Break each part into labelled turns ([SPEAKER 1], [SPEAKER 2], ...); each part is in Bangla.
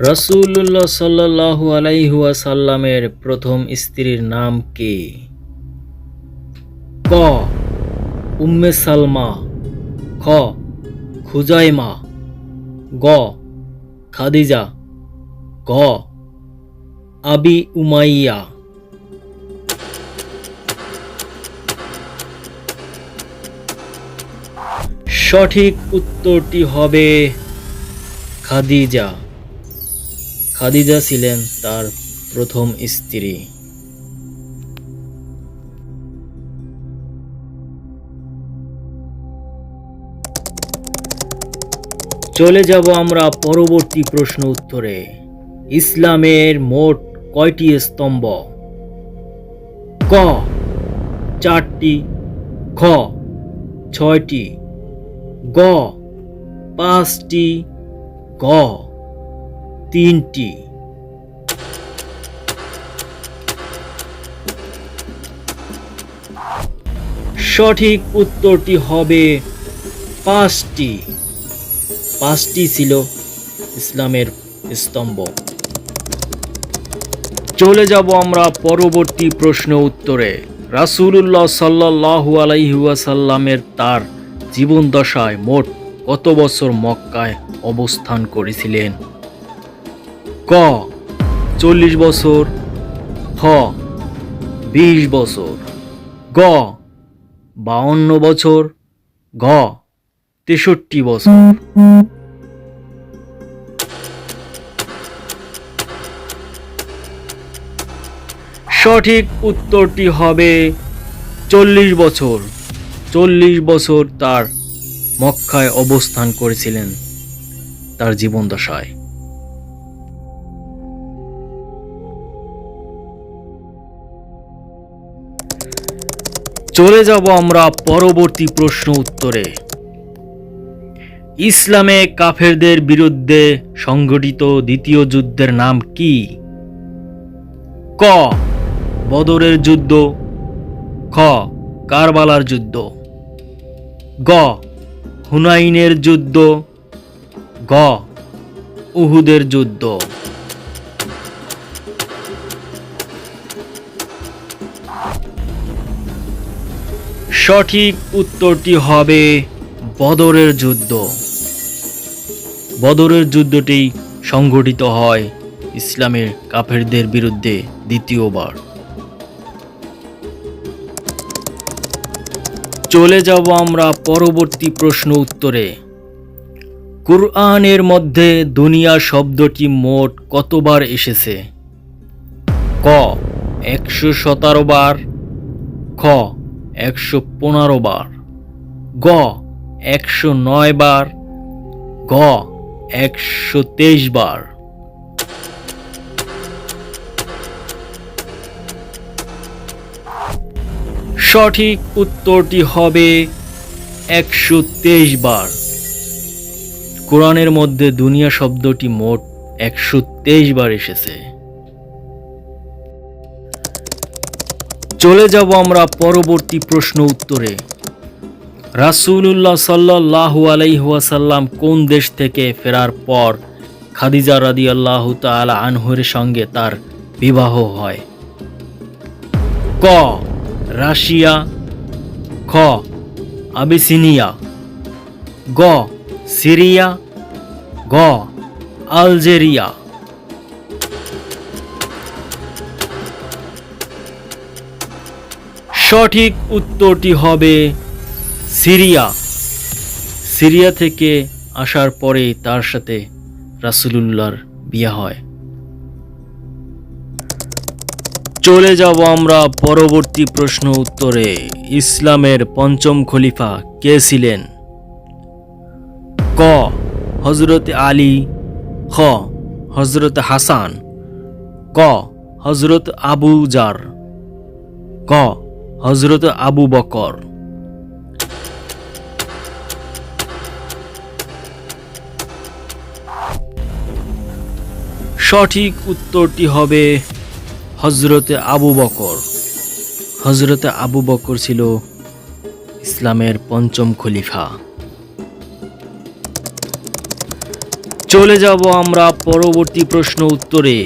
[SPEAKER 1] রসুল্লাহ সাল্লাহু আলাইহুয়াসাল্লামের প্রথম স্ত্রীর নাম কি? ক, উম্মে সালমা। খ, খুজাইমা। গ, খাদিজা। গ আবি উমাইয়া। সঠিক উত্তরটি হবে খাদিজা। খাদিজা ছিলেন তার প্রথম স্ত্রী। চলে যাব আমরা পরবর্তী প্রশ্ন উত্তরে। ইসলামের মোট কয়টি স্তম্ভ? ক, চারটি। খ, ছয়টি। গ, পাঁচটি। গ। তিনটি। সঠিক উত্তরটি হবে পাঁচটি। পাঁচটি ছিল ইসলামের স্তম্ভ। চলে যাব আমরা পরবর্তী প্রশ্ন উত্তরে। রাসূলুল্লাহ সাল্লাহু আলাইহুয়াসাল্লামের তার জীবন দশায় মোট কত বছর মক্কায় অবস্থান করেছিলেন? ক, চল্লিশ বছর খ বিশ বছর, গ, বাউন্ন বছর, ঘ, তেষট্টি বছর। সঠিক উত্তরটি হবে চল্লিশ বছর। চল্লিশ বছর তার মক্কায় অবস্থান করেছিলেন, তার জীবন দশায় চলে যাব আমরা পরবর্তী প্রশ্ন উত্তরে। ইসলামে কাফেরদের বিরুদ্ধে সংগঠিত দ্বিতীয় যুদ্ধের নাম কি? ক, বদরের যুদ্ধ। খ, কারবালার যুদ্ধ। গ, হুনাইনের যুদ্ধ। গ, উহুদের যুদ্ধ। সঠিক উত্তরটি হবে বদরের যুদ্ধ। বদরের যুদ্ধটি সংঘটিত হয় ইসলামের কাফেরদের বিরুদ্ধে দ্বিতীয়বার। চলে যাব আমরা পরবর্তী প্রশ্ন উত্তরে। কুরআনের মধ্যে দুনিয়া শব্দটি মোট কতবার এসেছে? ক, একশো সতেরো বার। খ একশো পনেরো বার। গ, একশো নয় বার। গ একশো তেইশ বার। সঠিক উত্তরটি হবে একশো তেইশ বার। কোরআনের মধ্যে দুনিয়া শব্দটি মোট একশো তেইশ বার এসেছে। চলে যাব আমরা পরবর্তী প্রশ্ন উত্তরে। রাসূলুল্লাহ সাল্লাহু আলাইহাসাল্লাম কোন দেশ থেকে ফেরার পর খাদিজা রাদি আল্লাহ তালা আনহুরের সঙ্গে তার বিবাহ হয়? ক, রাশিয়া। খ, আবিসিনিয়া। গ, সিরিয়া। গ, আলজেরিয়া। সঠিক উত্তরটি হবে সিরিয়া। সিরিয়া থেকে আসার পরে তার সাথে রাসূলুল্লাহর বিয়ে হয়। চলে যাব আমরা পরবর্তী প্রশ্ন উত্তরে। ইসলামের পঞ্চম খলিফা কে ছিলেন? ক হজরত আলী। খ হজরত হাসান। ক হজরত আবু জার। ক হজরত আবু বকর। সঠিক উত্তরটি হবে হজরতে আবু বকর। হজরতে আবু বকর ছিল ইসলামের পঞ্চম খলিফা। চলে যাব আমরা পরবর্তী প্রশ্ন উত্তরে।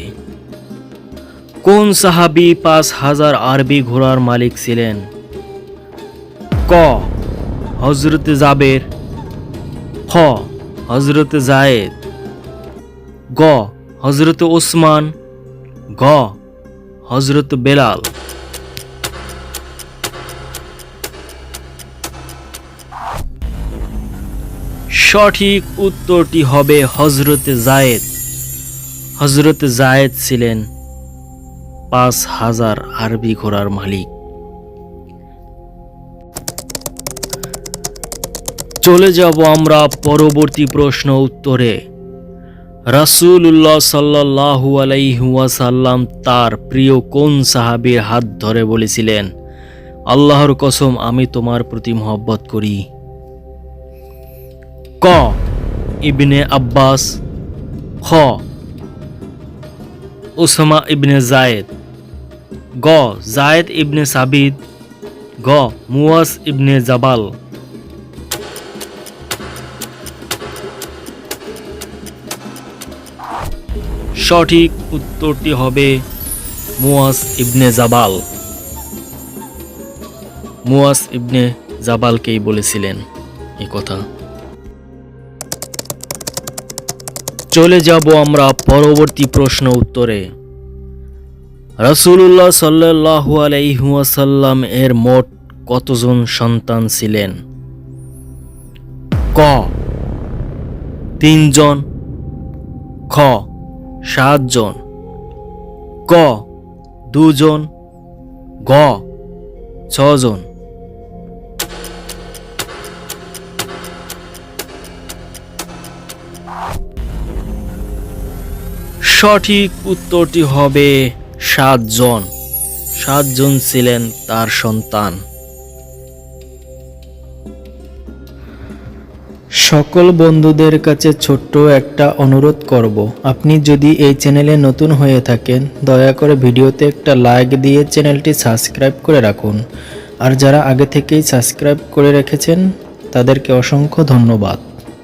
[SPEAKER 1] কোন সাহাবি পাঁচ হাজার আরবি ঘোড়ার মালিক ছিলেন? ক হজরত জাবের। খ হজরত জায়েদ। গ হজরত ওসমান। গ হজরত বেলাল। সঠিক উত্তরটি হবে হজরত জায়েদ। হজরত জায়েদ ছিলেন পাঁচ হাজার আরবি ঘোড়ার মালিক। চলে যাব আমরা পরবর্তী প্রশ্ন উত্তরে। রাসূলুল্লাহ সাল্লাল্লাহু আলাইহি ওয়াসাল্লাম তার প্রিয় কোন সাহাবীর হাত ধরে বলেছিলেন, আল্লাহর কসম, আমি তোমার প্রতি মহব্বত করি। ক, ইবনে আব্বাস। খ ওসমা ইবনে জায়েদ গ, জায়েদ ইবনে সাবিদ গ মুয়াস ইবনে জাবাল। সঠিক উত্তরটি হবে মুয়াস ইবনে জাবাল। মুয়াস ইবনে জাবালকেই বলেছিলেন এই কথা। চলে যাব আমরা পরবর্তী প্রশ্ন উত্তরে। রাসূলুল্লাহ সাল্লাল্লাহু আলাইহি ওয়াসাল্লাম এর মোট কতজন সন্তান ছিলেন? ক, তিনজন। খ, সাতজন। ক, দুজন। গ, ছজন। সঠিক উত্তরটি হবে সাতজন। সাতজন ছিলেন তার সন্তান।
[SPEAKER 2] সকল বন্ধুদের কাছে ছোট্ট একটা অনুরোধ করব, আপনি যদি এই চ্যানেলে নতুন হয়ে থাকেন, দয়া করে ভিডিওতে একটা লাইক দিয়ে চ্যানেলটি সাবস্ক্রাইব করে রাখুন। আর যারা আগে থেকেই সাবস্ক্রাইব করে রেখেছেন, তাদেরকে অসংখ্য ধন্যবাদ।